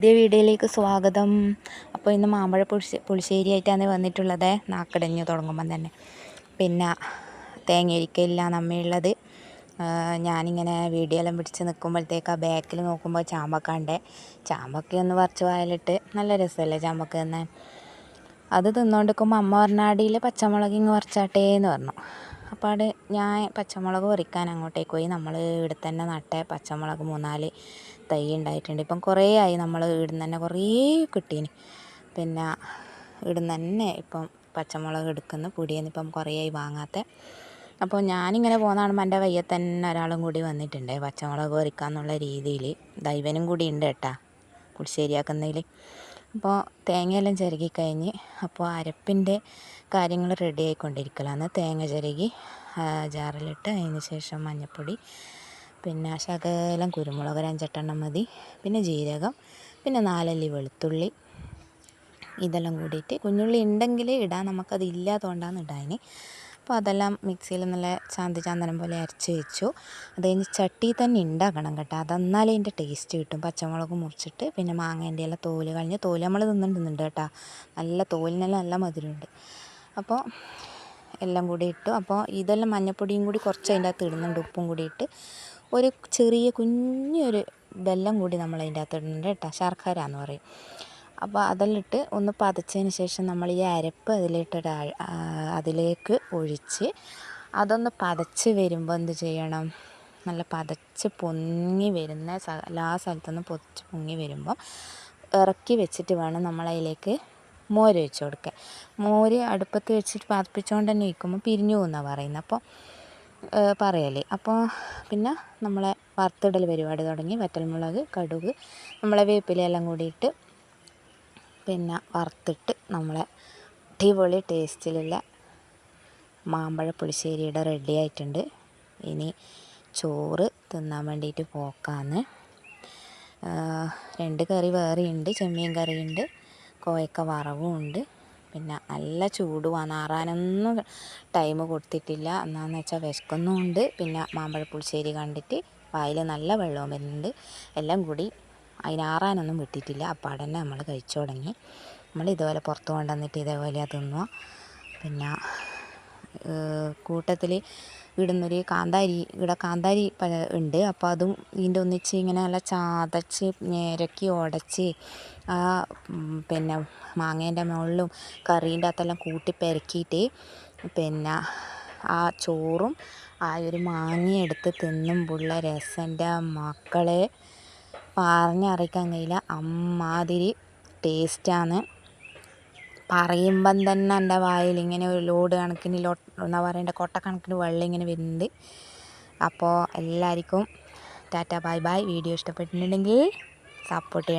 പുതിയ വീഡിയോയിലേക്ക് സ്വാഗതം. അപ്പോൾ ഇന്ന് മാമ്പഴ പുളിശ്ശേ പുളിശ്ശേരി ആയിട്ടാണ് വന്നിട്ടുള്ളത്. നാക്കടഞ്ഞു തുടങ്ങുമ്പം തന്നെ. പിന്നെ തേങ്ങയിരിക്കില്ല നമ്മയുള്ളത് ഞാനിങ്ങനെ വീഡിയോ എല്ലാം പിടിച്ച് നിൽക്കുമ്പോഴത്തേക്ക് ആ ബാക്കിൽ നോക്കുമ്പോൾ ചാമ്പക്ക ഉണ്ട് ചാമ്പക്ക ഒന്ന് പറിച്ച് വായിലിട്ട് നല്ല രസമല്ലേ ചാമ്പക്ക തന്നെ അത് തിന്നുകൊണ്ടിരിക്കുമ്പോൾ അമ്മ പറഞ്ഞാടിയിൽ പച്ചമുളക് ഇങ്ങ് പറിച്ചാട്ടേ എന്ന് പറഞ്ഞു. അപ്പോൾ അവിടെ ഞാൻ പച്ചമുളക് പറിക്കാൻ അങ്ങോട്ടേക്ക് പോയി. നമ്മൾ ഇവിടെ തന്നെ നട്ട പച്ചമുളക് മൂന്നാൽ തൈ ഉണ്ടായിട്ടുണ്ട്. ഇപ്പം കുറേ ആയി നമ്മൾ ഇവിടുന്ന് തന്നെ കുറേ കിട്ടീന്. പിന്നെ ഇവിടുന്ന് തന്നെ ഇപ്പം പച്ചമുളക് എടുക്കുന്ന. പൊടിയെന്ന് ഇപ്പം കുറേ ആയി വാങ്ങാത്ത. അപ്പോൾ ഞാനിങ്ങനെ പോകുന്ന എന്റെ വയ്യ തന്നെ ഒരാളും കൂടി വന്നിട്ടുണ്ട് പച്ചമുളക് പറിക്കാന്നുള്ള രീതിയിൽ ദൈവനും കൂടി ഉണ്ട് കേട്ടാ. പുളിശ്ശേരിയാക്കുന്നതിൽ അപ്പോൾ തേങ്ങയെല്ലാം ചിരകി കഴിഞ്ഞ് അപ്പോൾ അരപ്പിന്റെ കാര്യങ്ങൾ റെഡി ആയിക്കൊണ്ടിരിക്കലാണ്. തേങ്ങ ചിരകി ജാറിലിട്ട് അതിന് ശേഷം മഞ്ഞൾപ്പൊടി പിന്നെ ശകലം കുരുമുളക് ഒരു അഞ്ചെട്ടെണ്ണം മതി പിന്നെ ജീരകം പിന്നെ നാലല്ലി വെളുത്തുള്ളി ഇതെല്ലാം കൂടിയിട്ട് കുഞ്ഞുള്ളി ഉണ്ടെങ്കിൽ ഇടാം. നമുക്കത് ഇല്ലാത്തതുകൊണ്ടാണ് ഇടാൻ അപ്പോൾ അതെല്ലാം മിക്സിയിൽ നല്ല ചാന്തി ചാന്തനം പോലെ അരച്ച് വെച്ചു. അത് കഴിഞ്ഞ് ചട്ടി തന്നെ ഉണ്ടാക്കണം കേട്ടോ. അതെന്നാലേ അതിന്റെ ടേസ്റ്റ് കിട്ടും. പച്ചമുളക് മുറിച്ചിട്ട് പിന്നെ മാങ്ങേന്റെ എല്ലാം തോൽ കളഞ്ഞ് തോൽ നമ്മൾ തിന്നിട്ടുണ്ട് കേട്ടോ. നല്ല തോലിനെല്ലാം നല്ല മധുരമുണ്ട്. അപ്പോൾ എല്ലാം കൂടി ഇട്ടു. അപ്പോൾ ഇതെല്ലാം മഞ്ഞപ്പൊടിയും കൂടി കുറച്ച് അതിന്റെ അകത്ത് ഇടുന്നുണ്ട്. ഉപ്പും കൂടി ഇട്ട് ഒരു ചെറിയ കുഞ്ഞൊരു വെല്ലം കൂടി നമ്മൾ അതിന്റെ അകത്ത് ഇടുന്നുണ്ട് കേട്ടോ. ശർക്കര എന്ന് പറയും. അപ്പോൾ അതിലിട്ട് ഒന്ന് പതച്ചതിന് ശേഷം നമ്മൾ ഈ അരപ്പ് അതിലിട്ട് അതിലേക്ക് ഒഴിച്ച് അതൊന്ന് പതച്ച് വരുമ്പോൾ എന്ത് ചെയ്യണം? നല്ല പതച്ച് പൊങ്ങി വരുന്ന എല്ലാ സ്ഥലത്തുനിന്ന് പൊതിച്ച് പൊങ്ങി വരുമ്പോൾ ഇറക്കി വെച്ചിട്ട് വേണം നമ്മളതിലേക്ക് മോര് വെച്ച് കൊടുക്കുക മോര് അടുപ്പത്ത് വെച്ചിട്ട് പതപ്പിച്ചുകൊണ്ട് തന്നെ ഇരിക്കുമ്പോൾ പിരിഞ്ഞു പോകുന്നതാണ് പറയുന്നത് അപ്പോൾ പറയല്ലേ അപ്പോൾ പിന്നെ നമ്മളെ വറുത്തിടൽ പരിപാടി തുടങ്ങി. വറ്റൽമുളക് കടുക് നമ്മളെ വേപ്പിലയെല്ലാം കൂടിയിട്ട് പിന്നെ വറുത്തിട്ട് നമ്മളെ അടിപൊളി ടേസ്റ്റിലുള്ള മാമ്പഴ പുളിശ്ശേരിയുടെ റെഡി ആയിട്ടുണ്ട്. ഇനി ചോറ് തിന്നാൻ വേണ്ടിയിട്ട് പോക്കാന്ന്. രണ്ട് കറി വേറെയുണ്ട്. ചെമ്മീൻ കറിയുണ്ട്. കോയക്ക വറവും ഉണ്ട്. പിന്നെ നല്ല ചൂടുമാണ് ആറാനൊന്നും ടൈം കൊടുത്തിട്ടില്ല. എന്നാന്ന് വെച്ചാൽ വിശക്കുന്നുമുണ്ട്. പിന്നെ മാമ്പഴ പുളിശ്ശേരി കണ്ടിട്ട് വായിൽ നല്ല വെള്ളവും വരുന്നുണ്ട്. എല്ലാം കൂടി അതിനാറാനൊന്നും വിട്ടിട്ടില്ല. അപ്പോൾ തന്നെ നമ്മൾ കഴിച്ചു തുടങ്ങി. നമ്മൾ ഇതുപോലെ പുറത്ത് കൊണ്ടുവന്നിട്ട് ഇതേപോലെ തിന്നുക പിന്നെ കൂട്ടത്തിൽ ഇടുന്നൊരു കാന്താരി ഇവിടെ കാന്താരി ഉണ്ട്. അപ്പോൾ അതും ഇതിന്റെ ഒന്നിച്ച് ഇങ്ങനെ നല്ല ചതച്ച് ഞെരക്കി ഉടച്ച് ആ പിന്നെ മാങ്ങേന്റെ മുകളിലും കറീന്റെ അകത്തെല്ലാം കൂട്ടി പെരക്കിയിട്ട് പിന്നെ ആ ചോറും ആ ഒരു മാങ്ങയെടുത്ത് തിന്നുമ്പോഴുള്ള രസന്റെ മക്കളെ. പറഞ്ഞറിയിക്കാൻ കഴിയില്ല. അമ്മാതിരി ടേസ്റ്റാണ് പറയുമ്പം തന്നെ എന്റെ വായിൽ ഇങ്ങനെ ഒരു ലോഡ് കണക്കിന് ലോ എന്താ കൊട്ട കൊട്ടക്കണക്കിന് വെള്ളം ഇങ്ങനെ വരുന്നുണ്ട്. അപ്പോൾ എല്ലാവർക്കും ടാറ്റ ബൈ ബൈ. വീഡിയോ ഇഷ്ടപ്പെട്ടിട്ടുണ്ടെങ്കിൽ സപ്പോർട്ട് ചെയ്യണം.